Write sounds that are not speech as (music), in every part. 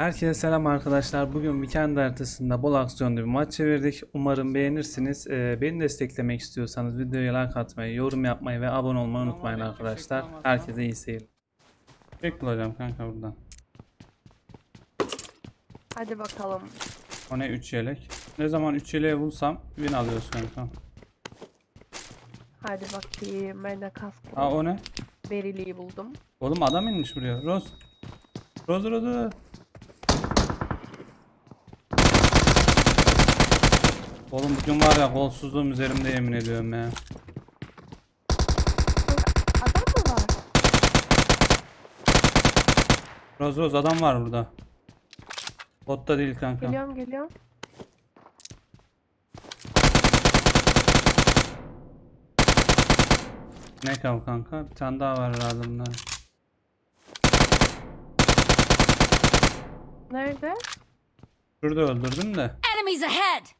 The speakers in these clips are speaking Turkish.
Herkese selam arkadaşlar. Bugün Weekend haritasında bol aksiyonlu bir maç çevirdik. Umarım beğenirsiniz. Ee, beni desteklemek istiyorsanız videoya like atmayı, yorum yapmayı ve abone olmayı unutmayın arkadaşlar. Herkese iyi seyirler. Tek bulacağım kanka buradan. Hadi bakalım. O ne 3 yelek. Ne zaman 3 yeleği bulsam win alıyoruz kanka. Hadi bakayım. Ben de kask buldum. Aa o ne? Beriliği buldum. Oğlum adam inmiş buraya. Rose. Rose Rose. Oğlum bugün var ya golsuzluğum üzerimde yemin ediyorum ya. Adam mı var? Rose Rose adam var burada. Botta değil kanka. Geliyorum geliyorum. Ne kav kanka? Bir tane daha var herhalde bunlar. Nerede? Şurada öldürdüm de. Enemies ahead!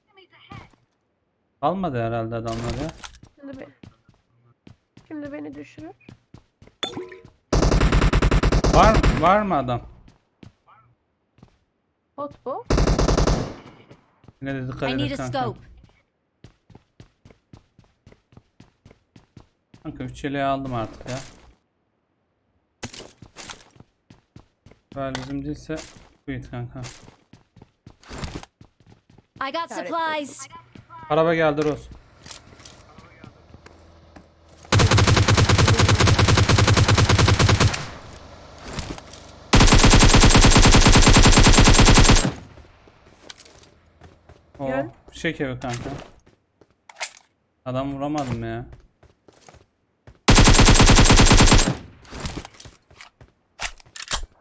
Kalmadı herhalde adamlar ya. Şimdi, be Şimdi beni düşürür. Var var mı adam? Bot bu. Yine de dikkat I need a kanka. scope. Kanka 3 yeleği aldım artık ya. Böyle bizim değilse quit kanka. I got supplies. Araba geldi. Oo, Gel. fişek evi kanka. Adam vuramadım ya.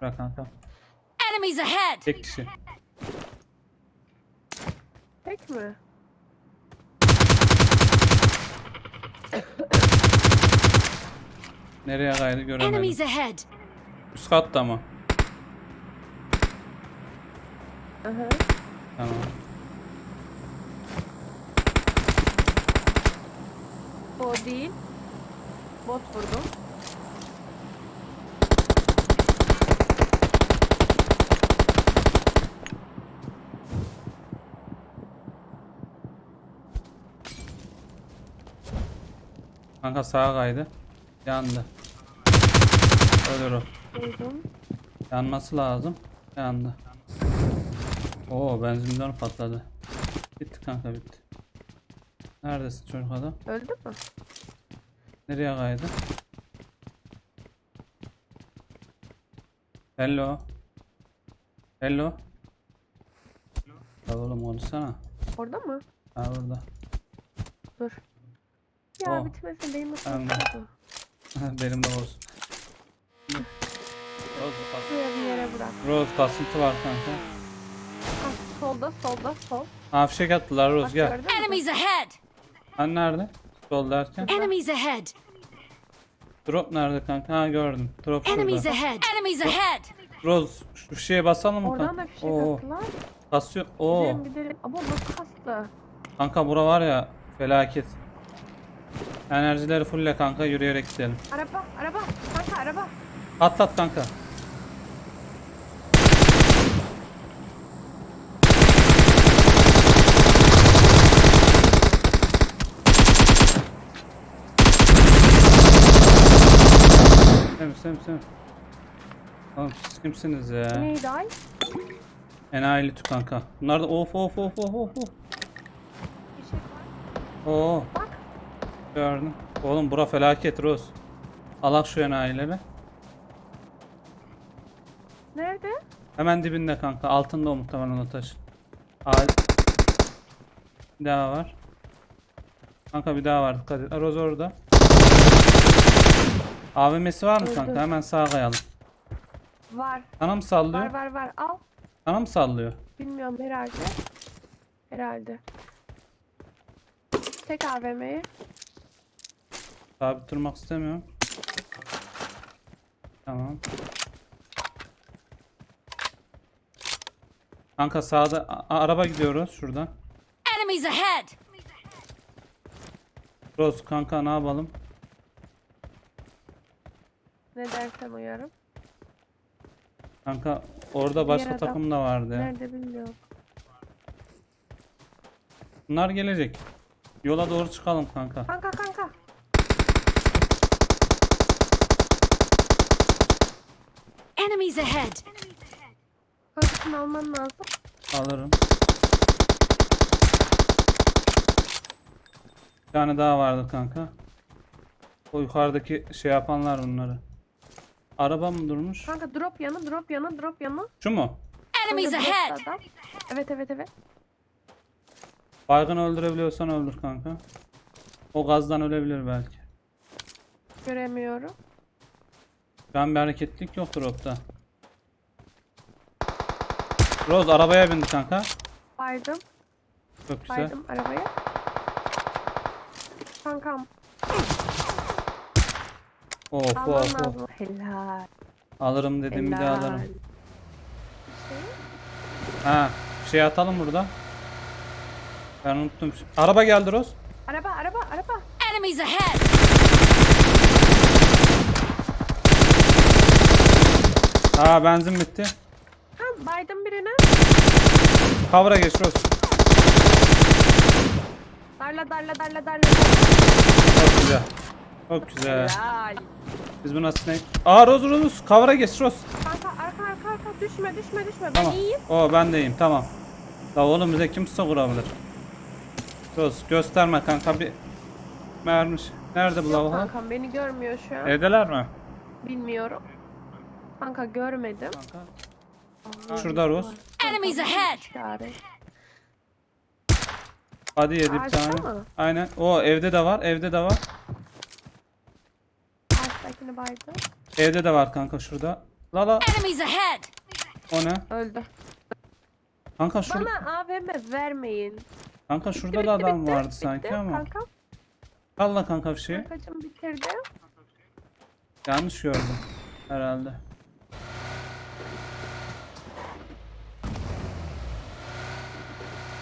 Bırak kanka. Enemies ahead! Tek kişi. Tek mi? Nereye kaydı göremedim. Enemies ahead! Üst katta mı? Aha. Tamam. O değil. Bot vurdum. Kanka sağa kaydı. Yandı. Ölür o. Yanması lazım. Yandı. Oo benzin bidonu patladı. Bitti kanka bitti. Neredesin çocuk adam? Öldü mü? Nereye kaydı? Hello. Hello. Ya oğlum konuşsana. Orada mı? Ha burada. Dur. Ya Oh. bitmesin benim Tamam. ısırdı. (laughs) Benim de olsun. Rose, kas- Şuraya bir yere bırak. Rose kasıntı var kanka. Ah, solda solda sol. Ha fişek attılar Rose Bak gel. gördün mü? Enemies ahead! Hani nerede? Sol derken. Enemies ahead! Drop nerede kanka? Ha gördüm. Drop Enemies şurada. ahead! Enemies ahead! Rose şu şeye basalım mı Oradan kanka? da fişek Oo, attılar. kasıyor. Oo. Gidelim gidelim. Ama bu kastı. Kanka bura var ya felaket. Enerjileri fulle kanka yürüyerek gidelim. Araba araba. Kanka araba. Atlat kanka. Sem sem sem. Oğlum siz kimsiniz ya? Neydi ay? Enayili tü kanka. Bunlar da of of of of of. of. Fişek var. Oo Bak. Gördüm. Oğlum bura felaket Roz. Alak şu enayileri. Nerede? Hemen dibinde kanka. Altında o muhtemelen o taş. Aa, bir daha var. Kanka bir daha var. Dikkat et. Orada. AVM'si var mı Öldü. kanka? Hemen sağa kayalım. Var. Sana mı sallıyor? Var var var. Al. Sana mı sallıyor? Bilmiyorum herhalde. Herhalde. Tek AVM'yi. Sabit durmak istemiyorum. Tamam. Kanka sağda a- araba gidiyoruz şuradan. Enemies ahead! Roz kanka ne yapalım? Ne dersen uyarım. Kanka Orada başka adam. takım da vardı. ya. Nerede bilmiyorum. Bunlar gelecek. Yola doğru çıkalım kanka. Kanka kanka. Enemies ahead. Kankasını alman lazım. Alırım. Bir tane daha vardı kanka. O yukarıdaki şey yapanlar bunları. Araba mı durmuş? Kanka drop yanı drop yanı drop yanı. Şu mu? Enemies Kanka, ahead. adam. Evet evet evet. Baygın öldürebiliyorsan öldür kanka. O gazdan ölebilir belki. Göremiyorum. Ben bir hareketlik yok dropta. Rose arabaya bindi kanka. Baydım. Çok güzel. Baydım arabaya. Kankam of of. lazım. Helal. Alırım dediğimi de helal. alırım. Şey, Ha, bir şey atalım burada. Ben unuttum. Araba geldi Rose. Araba araba araba. Enemies ahead. Aa benzin bitti. Ha baydım birine. Cover'a geç Rose. Darla darla darla darla. Çok güzel. Çok güzel. Helal. Biz bu nasıl ne? Aa Rose Rose. Cover'a geç Rose. Kanka arka arka arka düşme düşme düşme. Tamam. Ben iyiyim. O ben de iyiyim tamam. La oğlum bize kimse vurabilir. Rose gösterme kanka bir mermiş. Nerede bu lavabo? kankam beni görmüyor şu an. Evdeler mi? Bilmiyorum. Kanka görmedim. Kanka. Şurada Rose. Enemies ahead. İşaret. Hadi yedi bir Ağaçta tane. mı? Aynen. O evde de var. Evde de var. Evde de var kanka şurada. La la. Enemies ahead. O ne? Öldü. Kanka şurada. Bana AVM vermeyin. Kanka şurada Bitti, da bitti, adam bitti, vardı bitti. sanki ama. Kanka, Allah kanka bir şey. kankacım bitirdi. Yanlış gördüm. Herhalde.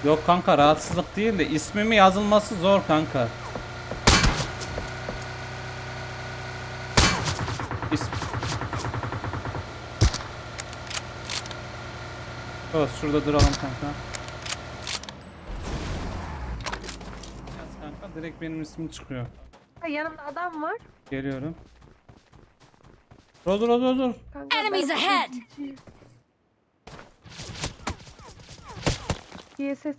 Yok kanka rahatsızlık değil de ismimi yazılması zor kanka. İsm... Evet, şurada duralım kanka. Yaz kanka direkt benim ismim çıkıyor. Ha, yanımda adam var. Geliyorum. Roz roz roz roz. Enemies ahead. Ses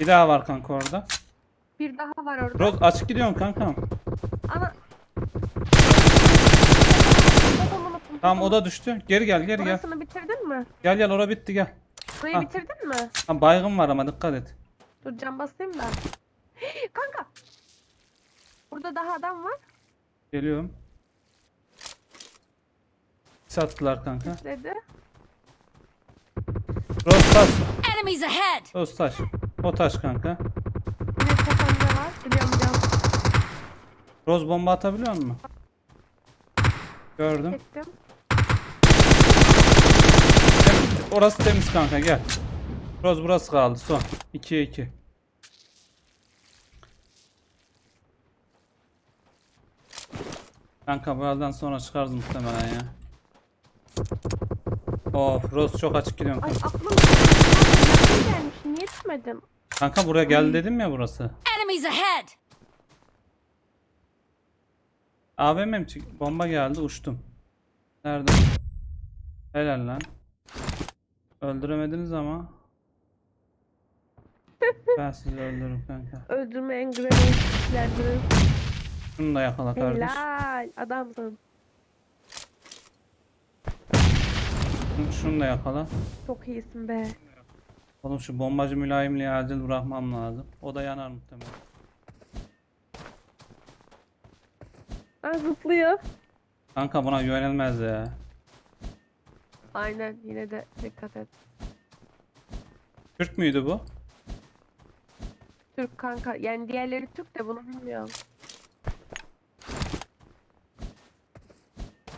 Bir daha var kanka orada. Bir daha var orada. Roz açık gidiyorsun kankam. Unuttum, Tamam o da düştü. Geri gel geri gel. Burasını bitirdin mi? Gel gel ora bitti gel. Burayı Ha. bitirdin mi? Ha, baygın var ama dikkat et. Dur cam basayım da. (gasps) Kanka. Burada daha adam var. Geliyorum. Sattılar kanka. Dedi. Taş. Enemies ahead. Roz taş. O taş kanka. Yine tepemde var. Biliyorum biliyorum. Roz bomba atabiliyor musun? Gördüm. Çektim. Orası temiz kanka gel. Roz burası kaldı son. 2'ye 2. Kanka bu elden sonra çıkarız muhtemelen ya. Of Roz çok açık gidiyorum. Ay aklım. Yakın gelmiş. Niye düşmedim? Kanka buraya gel dedim ya burası. Enemies ahead. AVM mi çık- Bomba geldi uçtum. Nerede? Helal lan. Öldüremediniz ama. (laughs) Ben sizi öldürürüm kanka. Öldürme en güzel işlerdir. Şunu da yakala kardeş. Helal. Adamsın. Şunu- Şunu da yakala. Çok iyisin be. Oğlum şu bombacı mülayimliği acil bırakmam lazım. O da yanar muhtemelen. Aa, zıplıyor. Kanka buna güvenilmez ya. Aynen yine de dikkat et. Türk müydü bu? Türk kanka. Yani diğerleri Türk de bunu bilmiyorum.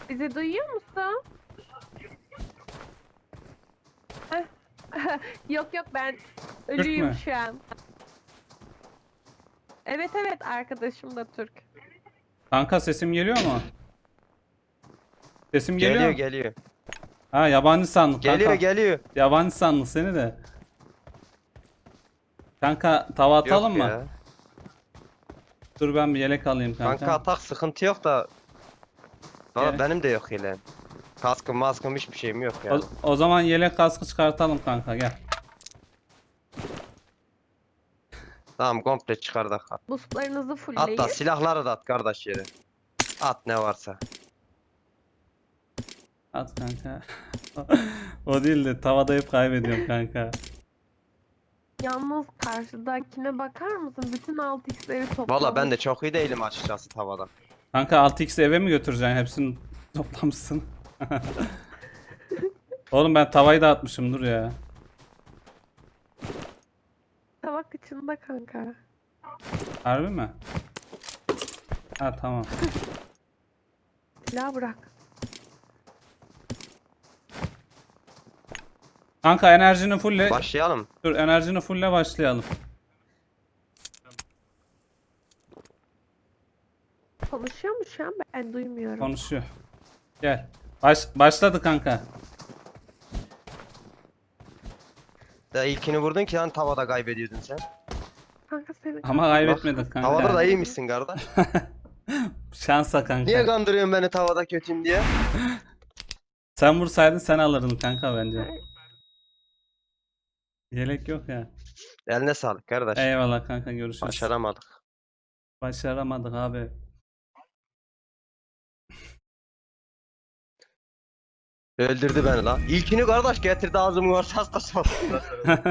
Bizi duyuyor musun? (laughs) yok yok ben ölüyüm mü? şu an. Evet evet arkadaşım da Türk. Kanka sesim geliyor mu? Sesim geliyor. Geliyor mu? geliyor. Ha yabancı sandık Geliyor kanka. geliyor. Yabancı sandık seni de. Kanka tava atalım Yok mı? ya. Dur ben bir yelek alayım kanka. Kanka atak sıkıntı yok da. Valla benim de yok hele. Kaskım maskım hiçbir şeyim yok ya. O, o zaman yelek kaskı çıkartalım kanka gel. Tamam komple çıkardık. Boostlarınızı fullleyin. Hatta silahları da at kardeş yere. At ne varsa. At kanka. (laughs) o değil de tavada hep kaybediyorum kanka. Yalnız karşıdakine bakar mısın? Bütün 6x'leri toplamış. Valla ben de çok iyi değilim açıkçası tavada. Kanka 6x eve mi götüreceksin? Hepsini toplamışsın. Oğlum ben tavayı da atmışım dur ya. Tabak içinde kanka. Harbi mi? Ha tamam. Silah bırak. Kanka enerjini fulle. Başlayalım. Dur enerjini fulle başlayalım. Konuşuyor mu şu an? Ben duymuyorum. Konuşuyor. Gel. Baş, başladı kanka. Ya ilkini vurdun ki lan tavada kaybediyordun sen. kanka seni Ama kaybetmedik kanka. Tavada da iyiymişsin kardeş. (laughs) Şansa kanka. Niye kandırıyorsun beni tavada kötüyüm diye? (laughs) Sen vursaydın sen alırdın kanka bence. Yelek yok ya. Eline sağlık kardeş. Eyvallah kanka görüşürüz. Başaramadık. Başaramadık abi. Öldürdü beni lan. İlkini kardeş getirdi ağzımın ortasına. (laughs)